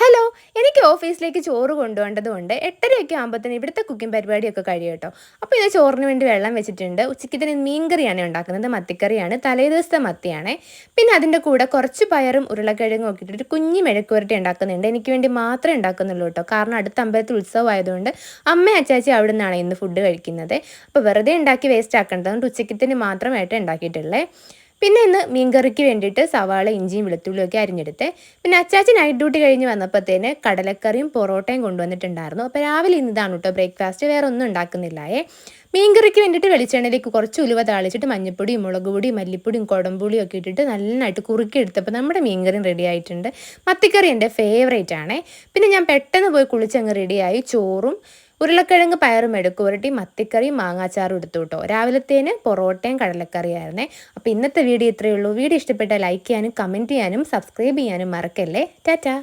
Hello എനിക്ക് ഓഫീസിലേക്ക് ചോറ് കൊണ്ടുപോകേണ്ടതുകൊണ്ട് എട്ടരയൊക്കെ ആകുമ്പോഴത്തേന് ഇവിടുത്തെ കുക്കിംഗ് പരിപാടിയൊക്കെ കഴിയും കേട്ടോ. അപ്പോൾ ഇത് ചോറിന് വേണ്ടി വെള്ളം വെച്ചിട്ടുണ്ട്. ഉച്ചയ്ക്കത്തിന് മീൻകറിയാണ് ഉണ്ടാക്കുന്നത്. മത്തിക്കറിയാണ്. തലേ ദിവസത്തെ മത്തിയാണേ. പിന്നെ അതിന്റെ കൂടെ കുറച്ച് പയറും ഉരുളക്കിഴങ്ങും ഒക്കെ ഇട്ടിട്ട് കുഞ്ഞി മെഴുക്കുവരട്ടി ഉണ്ടാക്കുന്നുണ്ട്. എനിക്ക് വേണ്ടി മാത്രമേ ഉണ്ടാക്കുന്നുള്ളൂ കേട്ടോ. കാരണം അടുത്ത അമ്പലത്തിൽ ഉത്സവം ആയതുകൊണ്ട് അമ്മ അച്ചാച്ചി അവിടെ നിന്നാണ് ഇന്ന് ഫുഡ് കഴിക്കുന്നത്. അപ്പോൾ വെറുതെ ഉണ്ടാക്കി വേസ്റ്റ് ആക്കേണ്ടതുകൊണ്ട് ഉച്ചയ്ക്കത്തിന് മാത്രമായിട്ട് ഉണ്ടാക്കിയിട്ടുള്ളത് പിന്നെ ഇന്ന് മീൻകറിക്ക് വേണ്ടിയിട്ട് സവാള ഇഞ്ചിയും വെളുത്തുള്ളിയും ഒക്കെ അരിഞ്ഞെടുത്ത്. പിന്നെ അച്ചാച്ചി നൈറ്റ് ഡ്യൂട്ടി കഴിഞ്ഞ് വന്നപ്പോഴത്തേന് കടലക്കറിയും പൊറോട്ടയും കൊണ്ടുവന്നിട്ടുണ്ടായിരുന്നു. അപ്പോൾ രാവിലെ ഇന്ന് ഇതാണ് കേട്ടോ ബ്രേക്ക്ഫാസ്റ്റ് വേറെ ഒന്നും ഉണ്ടാക്കുന്നില്ലായേ. മീൻകറിക്ക് വേണ്ടിയിട്ട് വെളിച്ചെണ്ണയിലേക്ക് കുറച്ച് ഉലുവ താളിച്ചിട്ട് മഞ്ഞപ്പൊടിയും മുളക് പൊടിയും മല്ലിപ്പൊടിയും കുടംപുളിയും ഒക്കെ ഇട്ടിട്ട് നന്നായിട്ട് കുറുക്കി എടുത്തപ്പോൾ നമ്മുടെ മീൻകറിയും റെഡി ആയിട്ടുണ്ട്. മത്തിക്കറി എന്റെ ഫേവറേറ്റ് ആണേ. പിന്നെ ഞാൻ പെട്ടെന്ന് പോയി കുളിച്ചങ്ങ് റെഡിയായി ചോറും ഉരുളക്കിഴങ്ങ് പയറും മെഴുക്കുവരട്ടി മത്തിക്കറിയും മാങ്ങാച്ചാറും എടുത്തു കേട്ടോ. രാവിലത്തേന് പൊറോട്ടയും കടലക്കറിയായിരുന്നേ അപ്പോൾ ഇന്നത്തെ വീഡിയോ ഇത്രയേ ഉള്ളൂ. വീഡിയോ ഇഷ്ടപ്പെട്ടാൽ ലൈക്ക് ചെയ്യാനും കമന്റ് ചെയ്യാനും സബ്സ്ക്രൈബ് ചെയ്യാനും മറക്കല്ലേ. ടാറ്റാ.